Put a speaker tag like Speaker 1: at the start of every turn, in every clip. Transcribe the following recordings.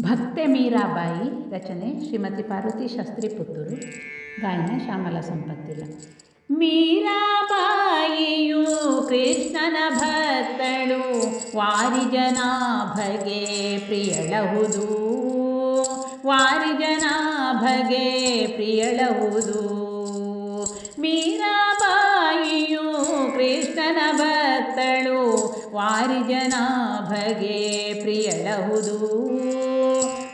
Speaker 1: ಭಕ್ತೆ ಮೀರಾಬಾಯಿ ರಚನೆ ಶ್ರೀಮತಿ ಪಾರ್ವತಿ ಶಾಸ್ತ್ರಿ ಪುತ್ತೂರು. ಗಾಯನ ಶ್ಯಾಮಲ ಸಂಪತ್ತಿಲ್ಲ ಮೀರಾಬಾಯಿಯು ಕೃಷ್ಣನ ಭಕ್ತಳು, ವಾರಿಜನಾಭಗೆ ಪ್ರಿಯಳಹುದು. ವಾರಿಜನಾಭಗೆ ಪ್ರಿಯಳಹುದು. ಮೀರಾಬಾಯಿಯು ಕೃಷ್ಣನ ಭಕ್ತಳು, ವಾರಿಜನಾಭಗೆ ಪ್ರಿಯಳಹುದು.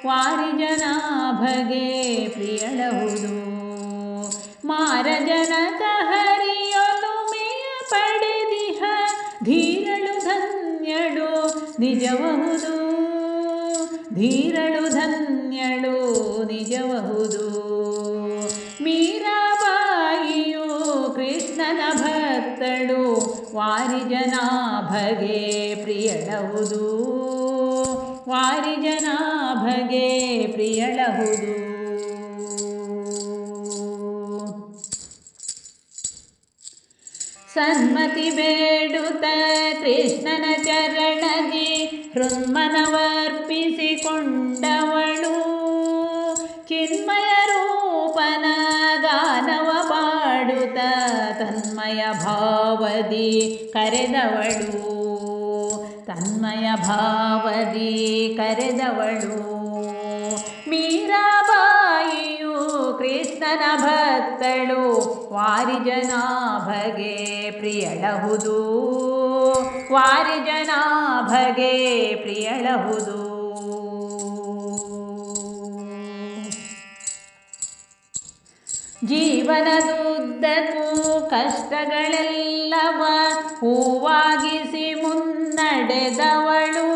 Speaker 1: ವಾರಿಜನಾಭಗೆ ಪ್ರಿಯಳಹುದು ಮಾರಜನಕ ಹರಿಯೊಲುಮೆಯ ಪಡೆದಿಹ ಧೀರಳು ಧನ್ಯಳು ನಿಜಬಹುದು ಧೀರಳು ಧನ್ಯಳು ನಿಜಬಹುದು ಮೀರಾಬಾಯಿಯು ಕೃಷ್ಣನ ಭಕ್ತಳು, ವಾರಿಜನಾಭಗೆ ಪ್ರಿಯಳಹುದು. ವಾರಿಜನಾಭಗೆ ಪ್ರಿಯಳಹುದು. ಸನ್ಮತಿ ಬೇಡುತ ಕೃಷ್ಣನ ಚರಣದಿ ಹೃನ್ಮನವರ್ಪಿಸಿಕೊಂಡವಳು. ಚಿನ್ಮಯ ರೂಪನ ಗಾನವ ಪಾಡುತ್ತ ತನ್ಮಯ ಭಾವದಿ ಕರೆದವಳು. ತನ್ಮಯ ಭಾವದಿ ಕರೆದವಳು. ಮೀರಾಬಾಯಿಯು ಕೃಷ್ಣನ ಭಕ್ತಳು. ವಾರಿಜನಾಭಗೆ ಪ್ರಿಯಳಹುದು. ವಾರಿಜನಾಭಗೆ ಪ್ರಿಯಳಹುದು. ಜೀವನದುದ್ದಕ್ಕೂ ಕಷ್ಟಗಳೆಲ್ಲವ ಹೂವಾಗಿಸಿ ಮುನ್ನಡೆದವಳು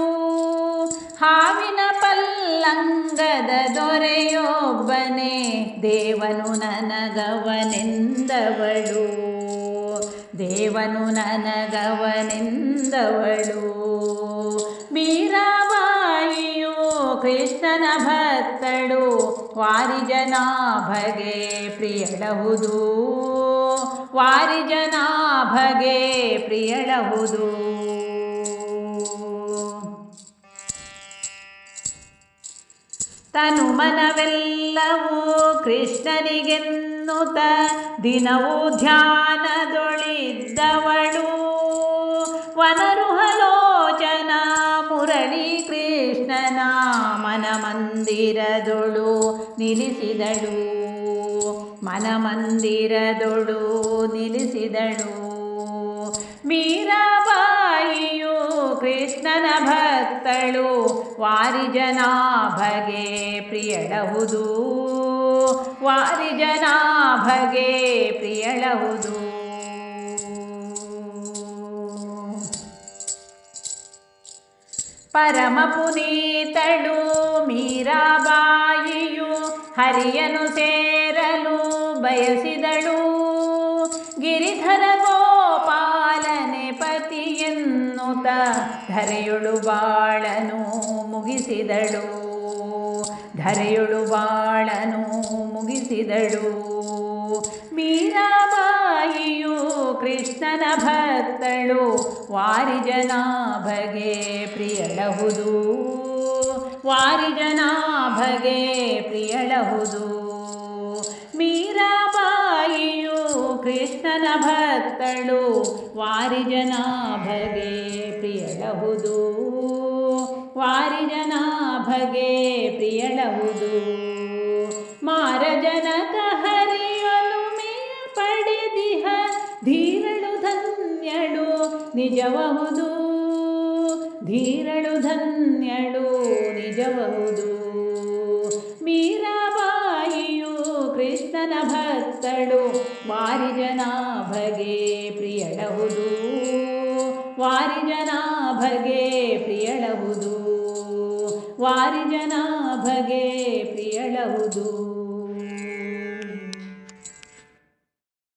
Speaker 1: ಹಾವಿನ ಪಲ್ಲಂಗದ ದೊರೆಯೊಬ್ಬನೇ, ದೇವನು ನನಗವನೆಂದವಳು. ದೇವನು ನನಗವನೆಂದವಳು. ಮೀರಾಬಾಯಿಯು ಕೃಷ್ಣನ ಭಕ್ತಳು. ವಾರಿಜನಾಭಗೆ ಪ್ರಿಯಳಹುದು. ವಾರಿಜನಾಭಗೆ ಪ್ರಿಯಳಹುದು. ತನು ಮನವೆಲ್ಲವೂ ಕೃಷ್ಣನಿಗೆನ್ನುತ ದಿನವೂ ಧ್ಯಾನದೊಳಿದ್ದವಳು. ವನರುಹಲೋಚನ ಮುರಳಿ ಕೃಷ್ಣನ ಮನಮಂದಿರದೊಳು ನಿಲ್ಲಿಸಿದಳು. ಮನಮಂದಿರದೊಳು ನಿಲ್ಲಿಸಿದಳು. ಮೀರಾಬಾಯಿಯು ಕೃಷ್ಣನ ಭಕ್ತಳು. ವಾರಿಜನಾಭಗೆ ಪ್ರಿಯಳಹುದು. ವಾರಿಜನಾಭಗೆ ಪ್ರಿಯಳಹುದು. ಪರಮ ಪುನೀತಳು ಮೀರಾಬಾಯಿಯು ಹರಿಯನು ಸೇರಲು ಬಯಸಿದಳು. ಗಿರಿಧರ ಧರೆಯೊಳು ಬಾಳನು ಮುಗಿಸಿದಳು. ಧರೆಯುಳು ಬಾಳನು ಮುಗಿಸಿದಳು. ಮೀರಾಬಾಯಿಯು ಕೃಷ್ಣನ ಭಕ್ತಳು, ವಾರಿಜನಾಭಗೆ ಪ್ರಿಯಳಹುದು. ವಾರಿಜನಾಭಗೆ ಪ್ರಿಯಳಹುದು. ಮೀರಾಬಾಯಿಯು ಕೃಷ್ಣನ ಭಕ್ತಳು, ವಾರಿಜನಾಭಗೆ ಪ್ರಿಯಳಹುದು ವಾರಿಜನಾಭಗೆ ಪ್ರಿಯಳಹುದು. ಮಾರಜನಕ ಹರಿಯಲು ಪಡೆದಿಹ ಧೀರಳು ಧನ್ಯಳು ನಿಜಬಹುದು ಧೀರಳು ಧನ್ಯಳು ನಿಜಬಹುದು ಮೀರಾಬಾಯಿಯು ಕೃಷ್ಣನ ಭಕ್ತಳು ವಾರಿಜನಾಭಗೆ ಪ್ರಿಯಳಹುದು. ವಾರಿಜನಾಭಗೆ ಪ್ರಿಯಳಹುದು. ವಾರಿಜನಾಭಗೆ ಪ್ರಿಯಳಹುದು.